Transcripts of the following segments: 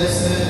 listen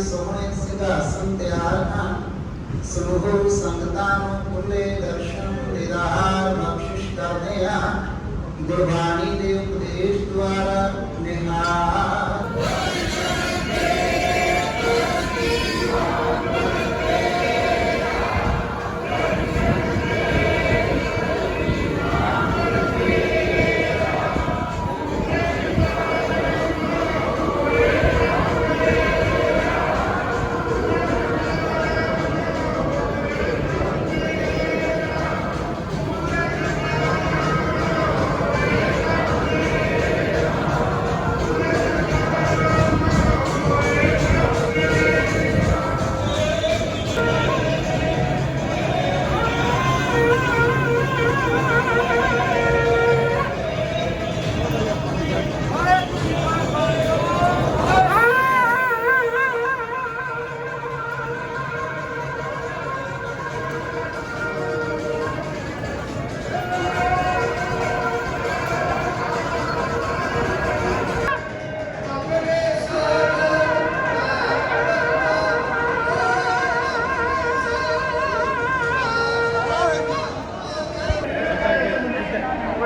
ਸੋਹਣੇ ਸਿੰਘਾਸਨ ਤਿਆਰ ਹਨ। ਸਮੂਹ ਸੰਗਤਾਂ ਨੂੰ ਖੁੱਲੇ ਦਰਸ਼ਨ ਨਿਰਾਹਾਰ ਬਖਸ਼ਿਸ਼ ਕਰਦੇ ਆ ਗੁਰਬਾਣੀ ਦੇ ਉਪਦੇਸ਼ ਦੁਆਰਾ ਨਿਹਾਰ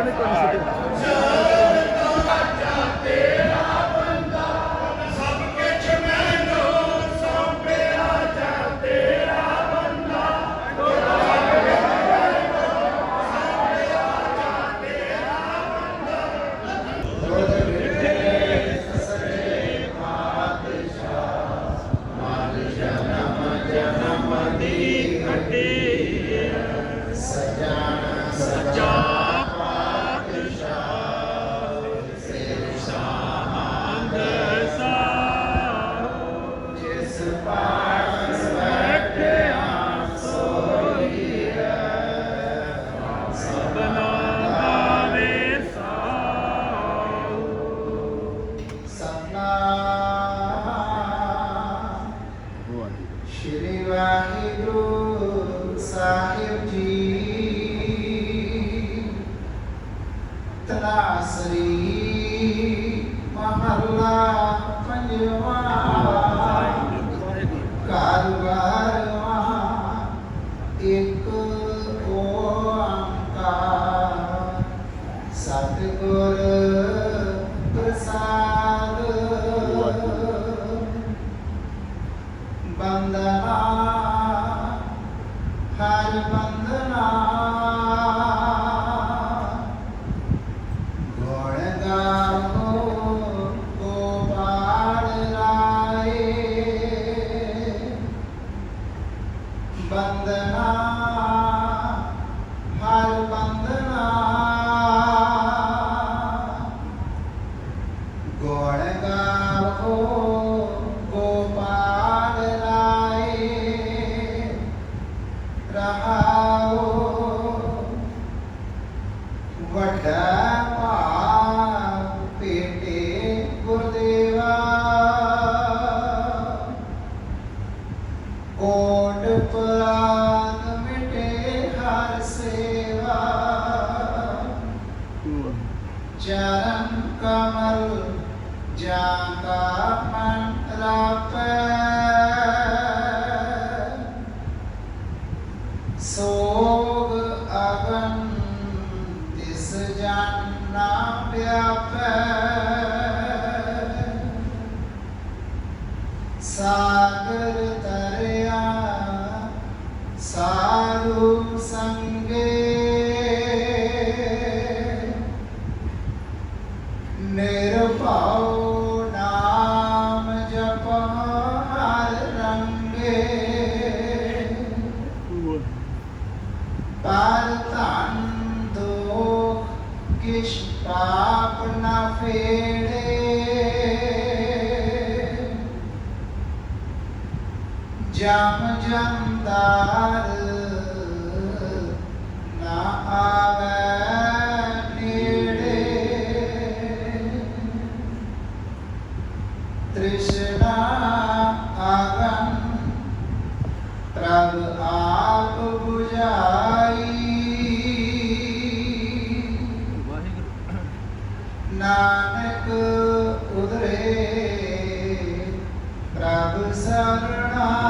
É quando você tem... harapan ਲੋਭ ਅਗਨ ਤਿਸ ਜਨ ਨਾ ਵਿਆਪੈ ਸਾਗਰ ਤਰਿਆ ਸਾਧੂ ਸੰਗੇ ਨਿਰਭਉ ਨਾਮ ਜਮਦਾਰ ਨਾ ਆਵੇ ਨੇੜੇ। ਤ੍ਰਿਸ਼ਨਾ ਆਗਨ ਪ੍ਰਭ ਆਪ ਨਾਨਕ ਉਧਰੇ ਪ੍ਰਭ ਸਰਣਾ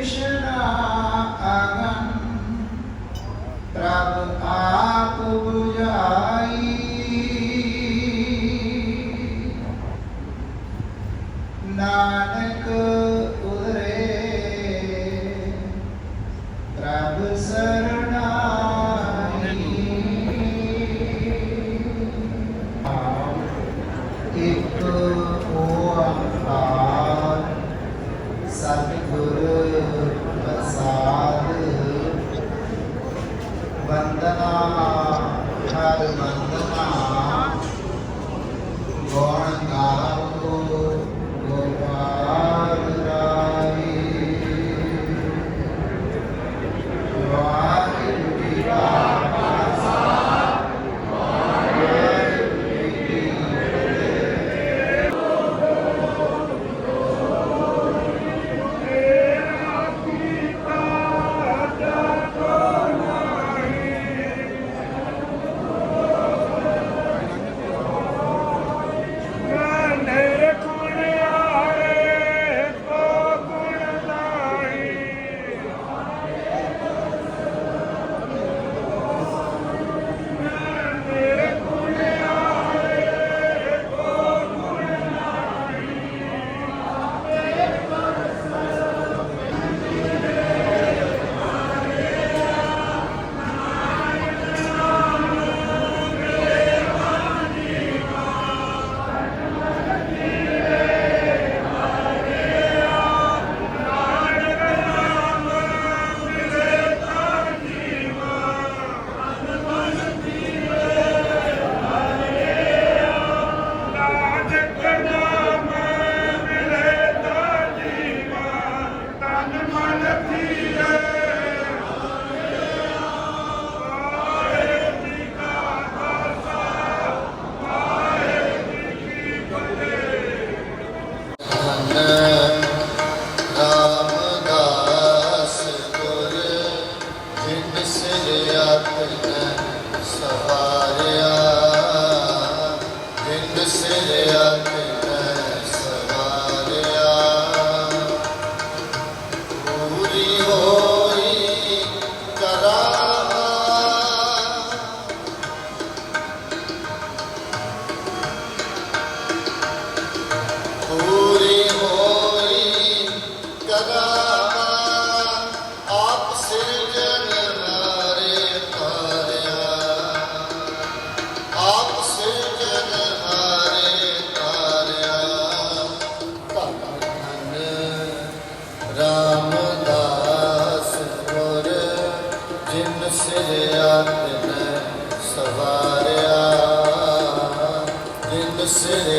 resolution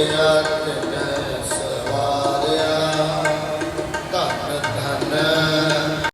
Yeah.